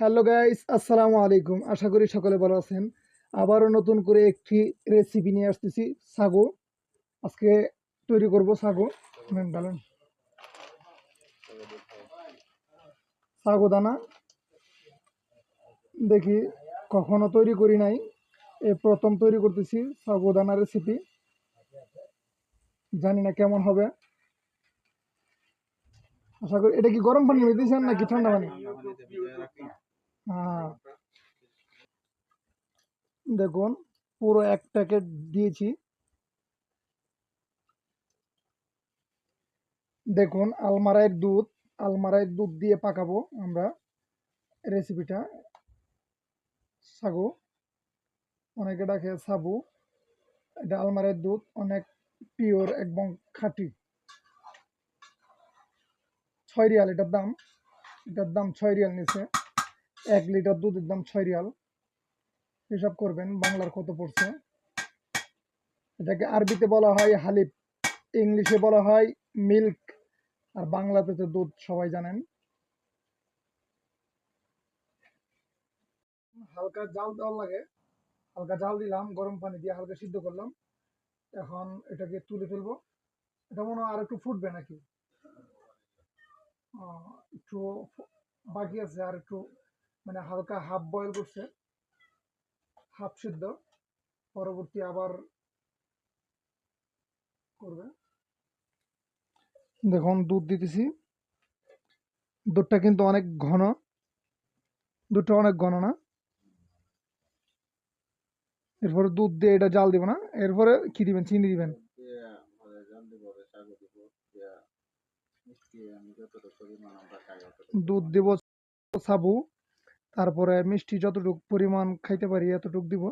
Hello guys, আসসালামু আলাইকুম। আশা করি সকলে ভালো আছেন। আবারও নতুন করে একটি রেসিপি নিয়ে আসতেছি, সাগো। আজকে তৈরি করব সাগো। ডালেন। সাগো দানা। দেখি কখনো তৈরি করি নাই। এ প্রথম তৈরি করতেছি সাগো দানা রেসিপি জানি না কেমন হবে। আশা করি, এটা কি গরম পানি দিয়েছেন নাকি ঠান্ডা পানি? দেখুন, পুরো এক প্যাকেট দিয়েছি। দেখুন, আলমারাইয়ের দুধ আলমারাইয়ের দুধ দিয়ে পাকাবো আমরা রেসিপিটা। সাগু, অনেকে ডাকে সাবু। এটা আলমারাইয়ের দুধ, অনেক পিওর একদম খাঁটি। ছয় রিয়াল, এটার দাম এটার দাম ছয় রিয়াল নিচে এক লিটার দুধের দাম ছয় রিয়াল। হিসাব করবেন বাংলার কত পড়ছে। এটাকে আরবিতে বলা হয় হালিব ইংলিশে বলা হয় মিল্ক, আর বাংলাতে তো দুধ সবাই জানেন। হালকা জাল দেওয়ার লাগে। হালকা জাল দিলাম, গরম পানি দিয়ে হালকা সিদ্ধ করলাম। এখন এটাকে তুলে ফেলব এটা মনে হয় আর একটু ফুটবে নাকি? একটু বাকি আছে আর একটু মানে হালকা হাফ বয়েল করছে হাফ সিদ্ধ, পরবর্তী আবার করবে। দেখুন, দুধ দিতেছি। দুধটা কিন্তু অনেক ঘন। দুধটা অনেক ঘন না। এরপরে দুধ দিয়ে এটা জাল দিব না। এরপরে কি দিবেন? চিনি দিবেন। দুধ দিব সাবু তারপরে মিষ্টি যতটুকু পরিমাণ খাইতে পারি এতটুকু দিব।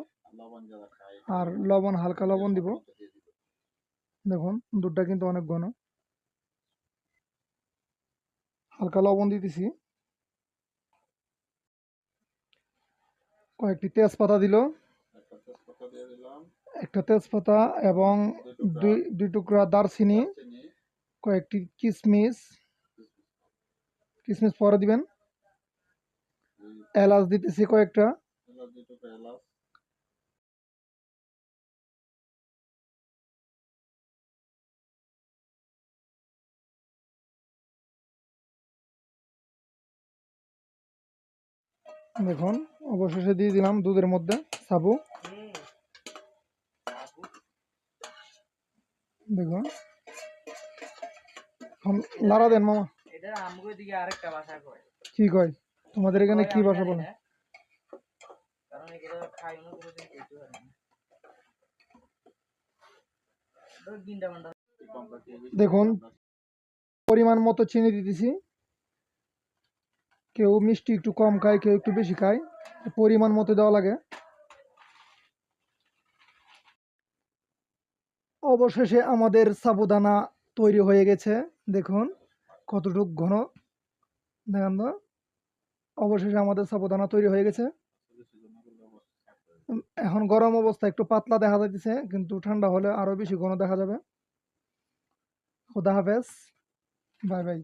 আর লবণ, হালকা লবণ দিব। দেখুন, দুধটা কিন্তু অনেক ঘন। হালকা লবণ দিতেছি। কয়েকটি তেজপাতা দিল। একটা তেজপাতা এবং দুই দুই টুকরা দারচিনি, কয়েকটি কিশমিশ কিশমিশ পরে দিবেন। এলাচ দিতেছি কয়েকটা। এলাচ দেখুন অবশেষে দিয়ে দিলাম দুধের মধ্যে সাবু। দেখুন। এখন লাড়া দেন মামা। কি কয়? তোমাদের এখানে কি ভাষা বলে? কারণ এগুলো খাই না। কোনোদিন খেতে না। দেখুন পরিমাণ মতো চিনি দিতেছি। কেউ মিষ্টি একটু কম খায় কেউ একটু বেশি খায়। পরিমাণ মতো দেওয়া লাগে। অবশেষে আমাদের সাবুদানা তৈরি হয়ে গেছে। দেখুন কতটুক ঘন। দেখান তো। অবশেষে আমাদের সাবুদানা তৈরি হয়ে গেছে। এখন গরম অবস্থা একটু পাতলা দেখা যাচ্ছে কিন্তু ঠান্ডা হলে আরও বেশি ঘন দেখা যাবে। খুদা হাফেজ। Bye bye.